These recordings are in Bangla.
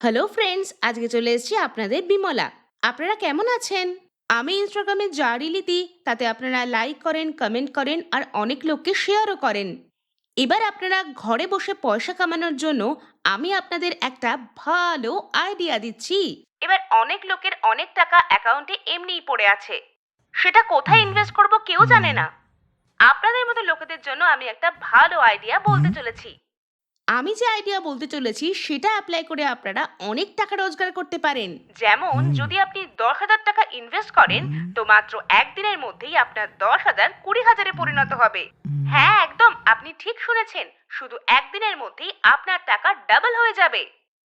হ্যালো ফ্রেন্ডস আজকে চলে এসেছি আপনাদের বিমলা। আপনারা কেমন আছেন? আমি ইনস্টাগ্রামে যা রিলি দিই তাতে আপনারা লাইক করেন কমেন্ট করেন, আর অনেক লোককে শেয়ারও করেন। এবার আপনারা ঘরে বসে পয়সা কামানোর জন্য আমি আপনাদের একটা ভালো আইডিয়া দিচ্ছি। এবার অনেক লোকের অনেক টাকা অ্যাকাউন্টে এমনিই পড়ে আছে। সেটা কোথায় ইনভেস্ট করব কেউ জানে না। আপনাদের মতো লোকেদের জন্য আমি একটা ভালো আইডিয়া বলতে চলেছি। আমি যে আইডিয়া বলতে চলেছি সেটা অ্যাপ্লাই করে আপনারা অনেক টাকা রোজগার করতে পারেন। যেমন যদি আপনি দশ হাজার টাকা ইনভেস্ট করেন তো মাত্র একদিনের মধ্যেই আপনার দশ হাজার কুড়ি হাজারে পরিণত হবে। হ্যাঁ একদম আপনি ঠিক শুনেছেন। শুধু একদিনের মধ্যেই আপনার টাকা ডাবল হয়ে যাবে।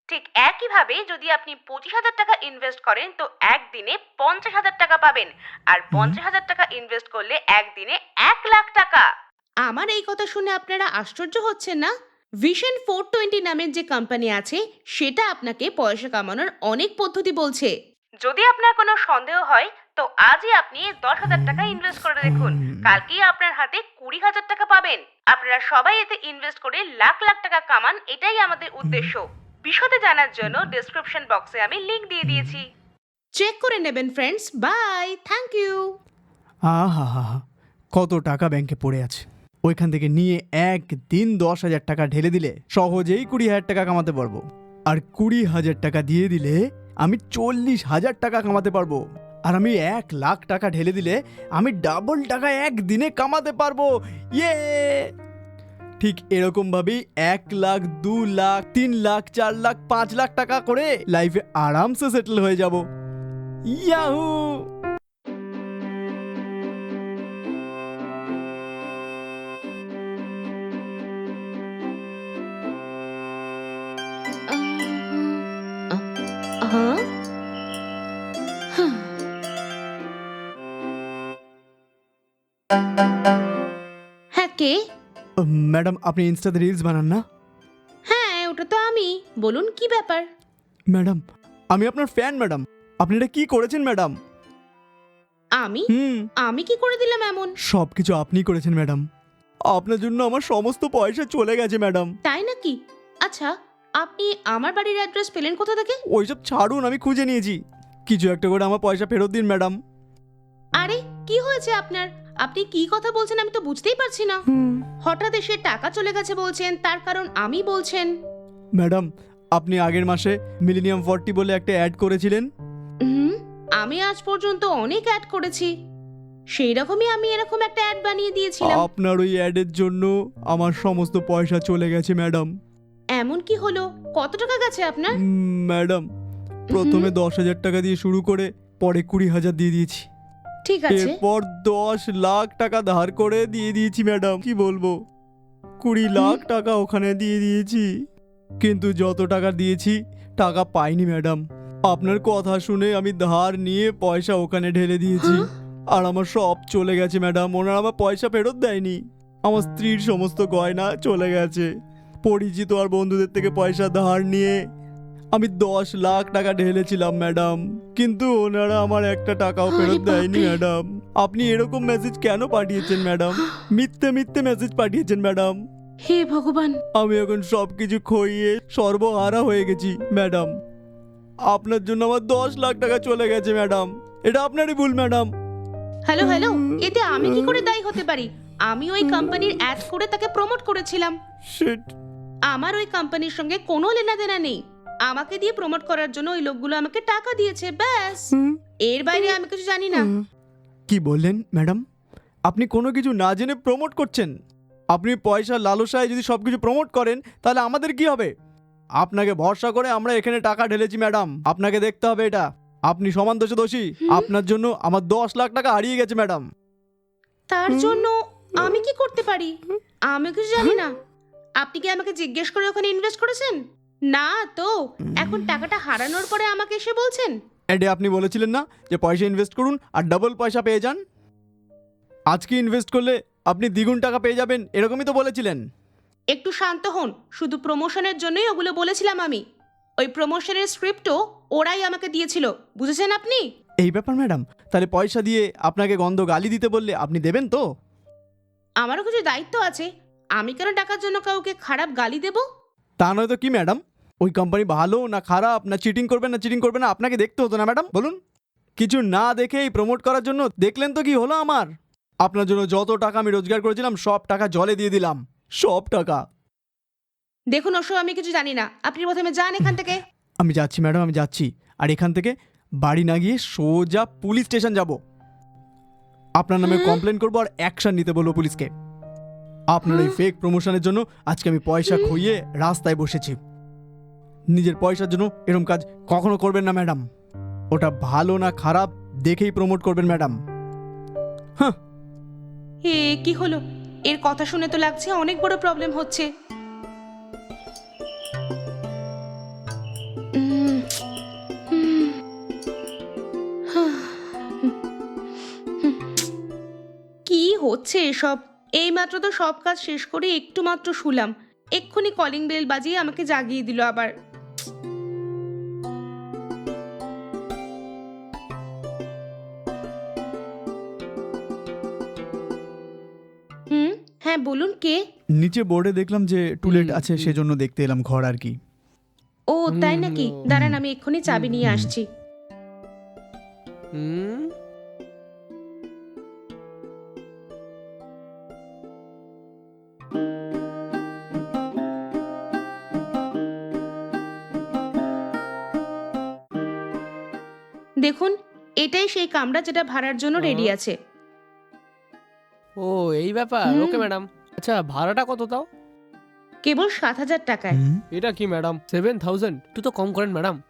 ঠিক একইভাবে যদি আপনি পঁচিশ হাজার টাকা ইনভেস্ট করেন তো একদিনে পঞ্চাশ হাজার টাকা পাবেন। আর পঞ্চাশ হাজার টাকা ইনভেস্ট করলে একদিনে এক লাখ টাকা। আমার এই কথা শুনে আপনারা আশ্চর্য হচ্ছেন না? ভিশন ফোর টোয়েন্টি নামের যে কোম্পানি আছে, সেটা আপনাকে পয়সা কামানোর অনেক পদ্ধতি বলছে। যদি আপনার কোনো সন্দেহ হয়, তো আজই আপনি দশ হাজার টাকা ইনভেস্ট করে দেখুন। কালকেই আপনার হাতে কুড়ি হাজার টাকা পাবেন। আপনারা সবাই এতে ইনভেস্ট করে লাখ লাখ টাকা কামান, এটাই আমাদের উদ্দেশ্য। বিশদে জানার জন্য ডেসক্রিপশন বক্সে আমি লিংক দিয়ে দিয়েছি। চেক করে নেবেন ফ্রেন্ডস বাই থ্যাংক ইউ আহা হা কত টাকা ব্যাংকে পড়ে আছে। ওইখান থেকে নিয়ে একদিন দশ হাজার টাকা ঢেলে দিলে সহজেই কুড়ি হাজার টাকা কামাতে পারব। আর কুড়ি হাজার টাকা দিয়ে দিলে আমি চল্লিশ হাজার টাকা কামাতে পারব। আর আমি এক লাখ টাকা ঢেলে দিলে আমি ডাবল টাকা একদিনে কামাতে পারব। ইয়ে! ঠিক এরকমভাবেই এক লাখ, দু লাখ, তিন লাখ, চার লাখ, পাঁচ লাখ টাকা করে লাইফে আরামসে সেটেল হয়ে যাব। ইয়াহু হ্যাঁ কে? ম্যাডাম আপনি ইনস্টাতে রিলস বানান না? হ্যাঁ ওটা তো আমি। বলুন কি ব্যাপার? ম্যাডাম আমি আপনার ফ্যান ম্যাডাম। আপনি এটা কি করেছেন ম্যাডাম? আমি? হুম। আমি কি করে দিলাম এমন? সব কিছু আপনিই করেছেন ম্যাডাম। আপনার জন্য আমার সমস্ত পয়সা চলে গেছে ম্যাডাম। তাই নাকি? আচ্ছা আপনি আমার বাড়ির অ্যাড্রেস পেলেন কোথা থেকে? ওইসব ছাড়ুন আমি খুঁজে নিয়েছি। কিছু একটা করে আমার পয়সা ফেরত দিন ম্যাডাম। আরে কি হয়েছে আপনার? আপনি কি কথা বলছেন আমি তো বুঝতেই পারছি না। হঠাৎ এসে টাকা চলে গেছে বলছেন তার কারণ আমি বলছেন। ম্যাডাম আপনি আগের মাসে মিলিনিয়াম ফর্টি বলে একটা অ্যাড করেছিলেন? হুম আমি আজ পর্যন্ত অনেক অ্যাড করেছি। সেই রকমই আমি এরকম একটা অ্যাড বানিয়ে দিয়েছিলাম। আপনার ওই অ্যাডের জন্য আমার সমস্ত পয়সা চলে গেছে ম্যাডাম। এমন কি হলো? কত টাকা গেছে আপনার? ম্যাডাম প্রথমে দশ হাজার টাকা দিয়ে শুরু করে পরে কুড়ি হাজার দিয়ে দিয়েছি। ঠিক আছে। এরপর দশ লাখ টাকা ধার করে দিয়ে দিয়েছি ম্যাডাম। কি বলব? কুড়ি লাখ টাকা ওখানে দিয়ে দিয়েছি। কিন্তু যত টাকা দিয়েছি টাকা পাইনি ম্যাডাম। আপনার কথা শুনে আমি ধার নিয়ে পয়সা ওখানে ঢেলে দিয়েছি। হ্যাঁ? আর আমার সব চলে গেছে ম্যাডাম। ওনারা আমার পয়সা ফেরত দেয়নি। আমার স্ত্রীর সমস্ত গয়না চলে গেছে। পরিচিত আর বন্ধুদের থেকে পয়সা ধার নিয়ে আমি দশ লাখ টাকা ঢেলেছিলাম ম্যাডাম। কিন্তু ওনারা আমার একটা টাকাও ফেরত দেয়নি ম্যাডাম। আপনি এরকম মেসেজ কেন পাঠিয়েছেন ম্যাডাম? মিথ্যে মিথ্যে মেসেজ পাঠিয়েছেন ম্যাডাম। হে ভগবান। আমি এখন সব কিছু খইয়ে সর্বহারা হয়ে গেছি ম্যাডাম। আপনার জন্য আমার দশ লাখ টাকা চলে গেছে ম্যাডাম। এটা আপনারই ভুল ম্যাডাম। হ্যালো হ্যালো এতে আমি কি করে দায়ী হতে পারি? আমি ওই কোম্পানির অ্যাড করে তাকে প্রমোট করেছিলাম। শিট আমার ওই কোম্পানির সঙ্গে কোনো লেনাদেনা নেই। আমাকে দিয়ে প্রমোট করার জন্য ওই লোকগুলো আমাকে টাকা দিয়েছে ব্যাস। এর বাইরে আমি কিছু জানি না। কি বললেন ম্যাডাম? আপনি কোনো কিছু না জেনে প্রমোট করছেন। আপনি পয়সা লালসায় যদি সব কিছু প্রমোট করেন তাহলে আমাদের কি হবে? আপনাকে ভরসা করে আমরা এখানে টাকা ঢেলেছি ম্যাডাম। আপনাকে দেখতে হবে এটা। আপনি সমান দোষে দোষী আপনার জন্য আমার দশ লাখ টাকা হারিয়ে গেছে ম্যাডাম। তার জন্য আমি কি করতে পারি? আমি কিছু জানি না। আপনি কি আমাকে জিজ্ঞেস করে ওখানে ইনভেস্ট করেছেন? না তো এখন টাকাটা হারানোর পরে আমাকে এসে বলছেন? অ্যাডে আপনি বলেছিলেন না যে পয়সা ইনভেস্ট করুন আর ডাবল পয়সা পেয়ে যান? আজকে ইনভেস্ট করলে আপনি দ্বিগুণ টাকা পেয়ে যাবেন এরকমই তো বলেছিলেন। একটু শান্ত হন শুধু প্রমোশনের জন্যই ওগুলো বলেছিলাম আমি। ওই প্রমোশনের স্ক্রিপ্টও ওরাই আমাকে দিয়েছিল বুঝেছেন আপনি? এই ব্যাপার ম্যাডাম তাহলে পয়সা দিয়ে আপনাকে গন্ধ গালি দিতে বললে আপনি দেবেন তো? আমারও কিছু দায়িত্ব আছে আমি কেন টাকার জন্য কাউকে খারাপ গালি দেব? তা নয়তো কি ম্যাডাম? ওই কোম্পানি ভালো না খারাপ না চিটিং করবে না চিটিং করবে না আপনাকে দেখতে হতো না ম্যাডাম বলুন। কিছু না দেখেই প্রমোট করার জন্য দেখলেন তো কি হলো আমার? আপনার জন্য যত টাকা আমি রোজগার করেছিলাম সব টাকা জলে দিয়ে দিলাম। সব টাকা। দেখুন ওসব আমি কিছু জানি না। আপনি প্রথমে যান এখান থেকে। আমি যাচ্ছি ম্যাডাম আমি যাচ্ছি। আর এখান থেকে বাড়ি না গিয়ে সোজা পুলিশ স্টেশন যাব। আপনার নামে কমপ্লেন করব আর অ্যাকশন নিতে বলব পুলিশকে আপনার এই ফেক প্রমোশনের জন্য আজকে আমি পয়সা খইয়ে রাস্তায় বসেছি। নিজের পয়সার জন্য এরকম কাজ কখনো করবেন না ম্যাডাম। ওটা ভালো না খারাপ দেখেই প্রমোট করবেন ম্যাডাম। হ্যাঁ এ কি হলো? এর কথা শুনে তো লাগছে অনেক বড় প্রবলেম হচ্ছে। কি হচ্ছে এসব? এইমাত্র তো সব কাজ শেষ করে একটু মাত্র শুলাম। এক্ষুনি কলিং বেল বাজিয়ে আমাকে জাগিয়ে দিল আবার। হ্যাঁ বলুন কে? নিচে বোর্ডে দেখলাম যে টুলেট আছে সেজন্য দেখতে এলাম ঘর আর কি। ও তাই নাকি? দাঁড়ান আমি এক্ষুনি চাবি নিয়ে আসছি। হুম। দেখুন এটাই সেই কামরা যেটা ভাড়ার জন্য রেডি আছে। ও এই ব্যাপার? হুম। Okay madam. আচ্ছা ভাড়াটা কত তাও? কেবল সাত হাজার টাকায়। হুম, এটা কি ম্যাডাম? Seven thousand? একটু তো কম করেন ম্যাডাম।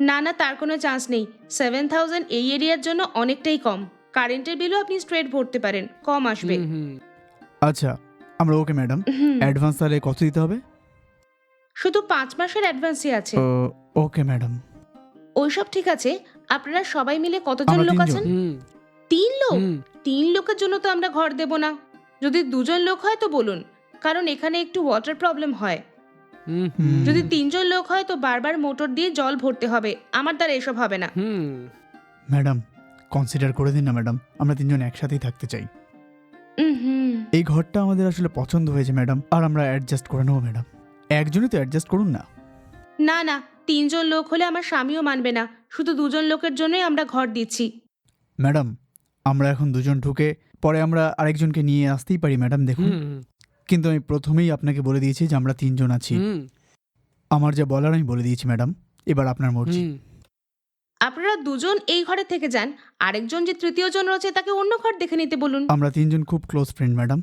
না না তার কোনো চান্স নেই। সেভেন থাউজেন্ড এই এরিয়ার জন্য অনেকটাই কম। কারেন্টের বিলও আপনি স্ট্রেট ভরতে পারেন। কম আসবে। হুম হুম। আচ্ছা আমরা ওকে ম্যাডাম। হুম, অ্যাডভান্স তাহলে কত দিতে হবে? শুধু পাঁচ মাসের অ্যাডভান্সই আছে। ও, ওকে ম্যাডাম। ওইসব ঠিক আছে। আপনারা সবাই মিলে কতজন আমরা লোক তিনজন। আছেন? হুম। তিন লোক? তিন লোকের জন্য তো আমরা ঘর দেব না। যদি দুজন লোক হয় তো বলুন কারণ এখানে একটু ওয়াটার প্রবলেম হয়। হুম। হুম। যদি তিনজন লোক হয় তো বারবার মোটর দিয়ে জল ভরতে হবে। আমার দ্বারা এসব হবে না। হুম। ম্যাডাম কনসিডার করে দিন না ম্যাডাম। আমরা তিনজন একসাথেই থাকতে চাই। এই ঘরটা আমাদের আসলে পছন্দ হয়েছে ম্যাডাম। আর আমরা অ্যাডজাস্ট করে নেব ম্যাডাম। একজনই তো অ্যাডজাস্ট করুন না। না না তিনজন লোক হলে আমার স্বামীও মানবে না। শুধু দুজন লোকের জন্যই আমরা ঘর দিচ্ছি। ম্যাডাম আমরা এখন দুজন ঢুকে পরে আমরা আরেকজনকে নিয়ে আসতেই পারি ম্যাডাম দেখুন। কিন্তু আমি প্রথমেই আপনাকে বলে দিয়েছি যে আমরা তিনজন আছি। আমার যা বলার আমি বলে দিয়েছি ম্যাডাম। এবার আপনার মর্জি। আপনারা দুজন এই ঘরে থেকে যান আরেকজন যে তৃতীয় জন রয়েছে তাকে অন্য ঘর দেখে নিতে বলুন। আমরা তিনজন খুব ক্লোজ ফ্রেন্ড ম্যাডাম।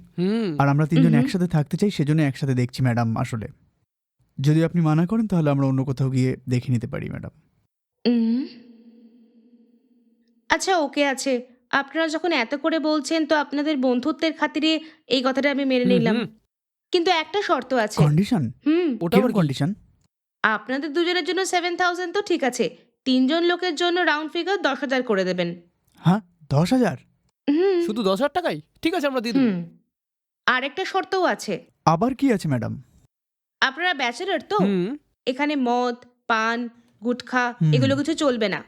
আর আমরা তিনজন একসাথে থাকতে চাই সেজন্য একসাথে দেখছি ম্যাডাম আসলে। যদি আপনি মানা করেন তাহলে আমরা অন্য কোথাও গিয়ে দেখে নিতে পারি ম্যাডাম। আচ্ছা ওকে আছে। আপনারা যখন এত করে বলছেন তো আপনাদের বন্ধুত্বের খাতিরে এই কথাটা আমি মেনে নিলাম। কিন্তু একটা শর্ত আছে। কন্ডিশন হুম। ওটা আবার কন্ডিশন আপনাদের দুজনের জন্য সেভেন থাউজেন্ড তো ঠিক আছে। তিনজন লোকের জন্য রাউন্ড ফিগার দশ হাজার করে দেবেন। হ্যাঁ? দশ হাজার? হুম। শুধু দশ হাজার টাকাই? ঠিক আছে আমরা দিয়ে দেবো। আর একটা শর্তও আছে। আবার কি আছে ম্যাডাম? আপনারা ব্যাচেলর তো? এখানে মদ পান গুটখা এগুলো কিছু চলবে না।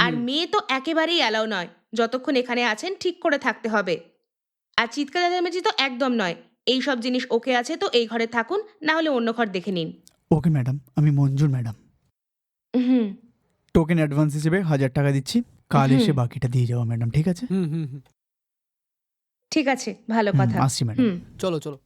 আর মেয়ে তো একেবারেই অ্যালাউ নয়। যতক্ষণ এখানে আছেন ঠিক করে থাকতে হবে। আর চিৎকার চেঁচামেচি তো একদম নয়। এই সব জিনিস ওকে আছে তো এই ঘরে থাকুন না হলে অন্য ঘর দেখে নিন। ওকে ম্যাডাম আমি মঞ্জুর ম্যাডাম। হুম। টোকেন অ্যাডভান্স হিসেবে হাজার টাকা দিচ্ছি। কাল এসে বাকিটা দিয়ে যাব ম্যাডাম ঠিক আছে? হুম হুম হুম। ঠিক আছে ভালো কথা। আসছি ম্যাডাম। হুম। চলো চলো।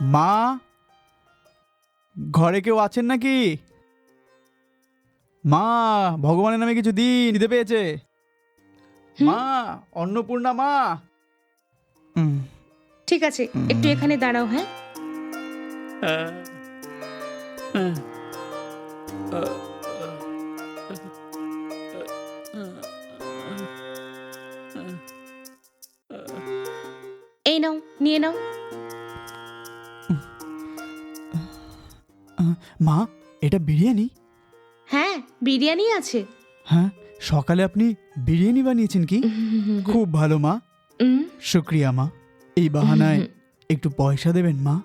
মা ঘরে কেউ আছেন নাকি? মা ভগবানের নামে কিছু দিন দিতে পেয়েছে। মা অন্নপূর্ণা মা। হুম, ঠিক আছে একটু এখানে দাঁড়াও হ্যাঁ? এই নাও নিয়ে নাও। মা এটা বিরিয়ানি? হ্যাঁ বিরিয়ানি আছে। হ্যাঁ সকালে আপনি বিরিয়ানি বানিয়েছেন কি? খুব ভালো মা। শুক্রিয়া মা। এই বাহানায় একটু পয়সা দেবেন মা।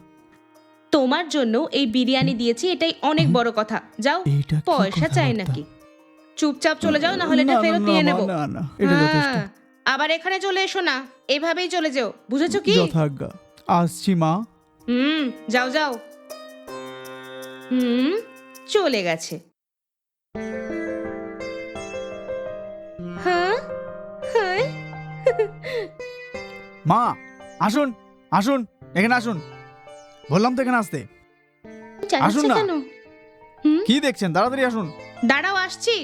তোমার জন্য এই বিরিয়ানি দিয়েছি এটাই অনেক বড় কথা। যাও পয়সা চাই নাকি? চুপচাপ চলে যাও না হলে এটা ফেরত নিয়ে নেব। না না এটা যথেষ্ট। আবার এখানে চলে এসো না এভাবেই চলে যাও। বুঝেছ কি? যথাজ্ঞা। আসছি মা। হুম যাও যাও। হুম চলে গেছে। হ্যাঁ হ্যাঁ। মা আসুন আসুন এখানে আসুন। বললাম তো এখানে আসতে। আসুন না। কি দেখছেন? তাড়াতাড়ি আসুন। দাঁড়াও আসছি।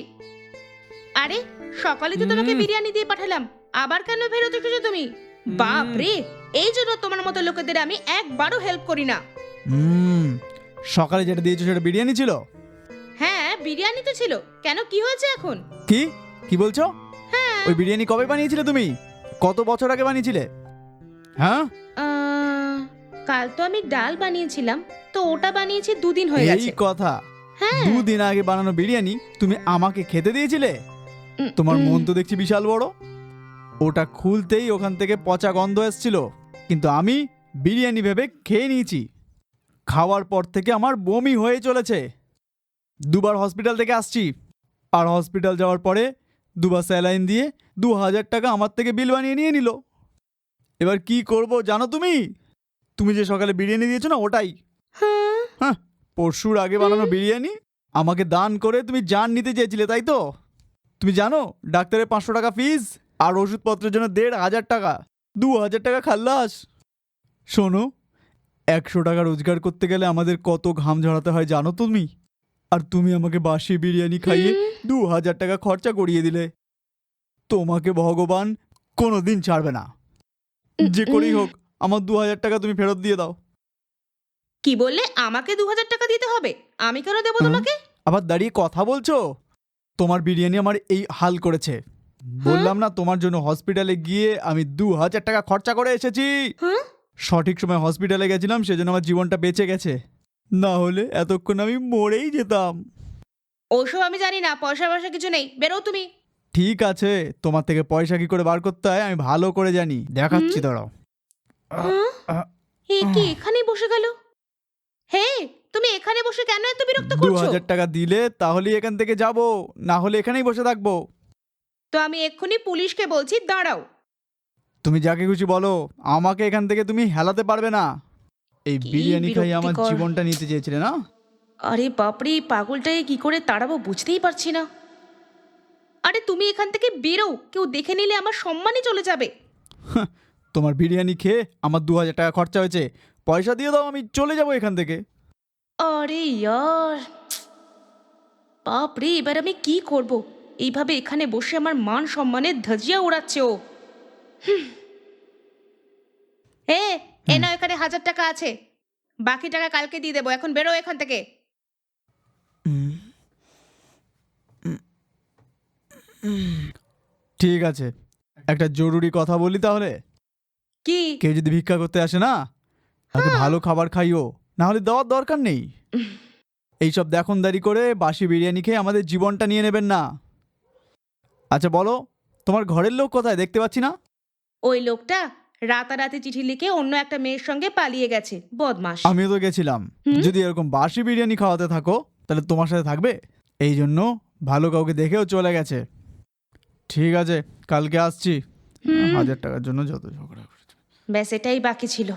আরে সকালে তো তোমাকে বিরিয়ানি দিয়ে পাঠালাম। আবার কেন ফেরত এসেছ তুমি? বাপ রে এই জন্য তোমার মতো লোকেদের আমি একবারও হেল্প করি না। হুম। সকালে যেটা দিয়েছ সেটা বিরিয়ানি ছিল? হ্যাঁ বিরিয়ানি তো ছিল। কেন কি হয়েছে এখন? কি? কি বলছো? হ্যাঁ। ওই বিরিয়ানি কবে বানিয়েছিলে তুমি? কত বছর আগে বানিয়েছিলে? হ্যাঁ? আহ, কাল তো আমি ডাল বানিয়েছিলাম তো ওটা বানিয়েছি দুদিন হয়ে এই গেছে। কথা। হ্যাঁ। দুদিন আগে বানানো বিরিয়ানি তুমি আমাকে খেতে দিয়েছিলে? উম, তোমার উম, মন তো দেখছি বিশাল বড়। ওটা খুলতেই ওখান থেকে পচা গন্ধ এসছিল। কিন্তু আমি বিরিয়ানি ভেবে খেয়ে নিয়েছি। খাওয়ার পর থেকে আমার বমি হয়ে চলেছে। দুবার হসপিটাল থেকে আসছি। আর হসপিটাল যাওয়ার পরে দুবার স্যালাইন দিয়ে দু হাজার টাকা আমার থেকে বিল বানিয়ে নিয়ে নিল। এবার কি করব জানো তুমি? তুমি যে সকালে বিরিয়ানি দিয়েছ না ওটাই। হ্যাঁ, পরশুর আগে বানানো বিরিয়ানি আমাকে দান করে তুমি জান নিতে চেয়েছিলে তাই তো? তুমি জানো ডাক্তারের পাঁচশো টাকা ফিস আর ওষুধপত্রের জন্য দেড় হাজার টাকা। দু হাজার টাকা খাল্লাস। শোনো একশো টাকা রোজগার করতে গেলে আমাদের কত ঘাম ঝরাতে হয় জানো তুমি? আর তুমি আমাকে বাসি বিরিয়ানি খাইয়ে দু হাজার টাকা খরচা করিয়ে দিলে। তোমাকে ভগবান কোনো দিন ছাড়বে না। যে করেই হোক আমার দু হাজার টাকা তুমি ফেরত দিয়ে দাও। কি বললে? আমাকে দু হাজার টাকা দিতে হবে? আমি কেন দেবো তোমাকে? আবার দাঁড়িয়ে কথা বলছো? তোমার বিরিয়ানি আমার এই হাল করেছে। বললাম না তোমার জন্য হসপিটালে গিয়ে আমি দু হাজার টাকা খরচা করে এসেছি। হ্যাঁ সঠিক সময় হসপিটালে গেছিলাম সেজন্য আমার জীবনটা বেঁচে গেছে। না হলে এতক্ষণ আমি মরেই যেতাম। ওসব আমি জানি না পয়সা পয়সা কিছু নেই বেরো তুমি। ঠিক আছে তোমার থেকে পয়সা কি করে বার করতে হয় আমি ভালো করে জানি। দেখাচ্ছি দাঁড়াও। হ্যাঁ? এ কি এখানেই বসে গেল? হে তুমি এখানে বসে কেন এত বিরক্ত দু করছ? হাজার টাকা দিলে তাহলেই এখান থেকে যাব না হলে এখানেই বসে থাকব। তো আমি এক্ষুনি পুলিশকে বলছি দাঁড়াও। তুমি যাকে খুশি বলো আমাকে এখান থেকে তুমি হেলাতে পারবে না। এই কি বিরিয়ানি খাই আমার বিরক্তিকর। জীবনটা নিতে চেয়েছিলে না? আরে বাপরে এই পাগলটাকে কি করে তাড়াবো বুঝতেই পারছি না। আরে তুমি এখান থেকে বেরো কেউ দেখে নিলে আমার সম্মানই চলে যাবে। তোমার বিরিয়ানি খেয়ে আমার দু হাজার টাকা খরচা হয়েছে। পয়সা দিয়ে দাও আমি চলে যাব এখান থেকে। আরে ইয়ার বাপরে এবার আমি কি করব? এইভাবে এখানে বসে আমার মান সম্মানের ধজিয়া উড়াচ্ছে ও। এ এ না এখানে হাজার টাকা আছে। বাকি টাকা কালকে দিয়ে দেবো এখন বেরো এখান থেকে। ঠিক আছে একটা জরুরি কথা বলি তাহলে? কি? কেউ যদি ভিক্ষা করতে আসে না তাকে ভালো খাবার খাইও না হলে দেওয়ার দরকার নেই। এইসব দেখনদারি করে বাসি বিরিয়ানি খেয়ে আমাদের জীবনটা নিয়ে নেবেন না। আচ্ছা বলো তোমার ঘরের লোক কোথায়? দেখতে পাচ্ছি না। ওই লোকটা রাতারাতি চিঠি লিখে অন্য একটা মেয়ের সঙ্গে পালিয়ে গেছে বদমাস আমিও তো গেছিলাম? যদি এরকম বাসি বিরিয়ানি খাওয়াতে থাকো তাহলে তোমার সাথে থাকবে? এই জন্য ভালো কাউকে দেখেও চলে গেছে। ঠিক আছে কালকে আসছি। হুম। হাজার টাকার জন্য যত ঝগড়া করেছে। ব্যাস এটাই বাকি ছিল।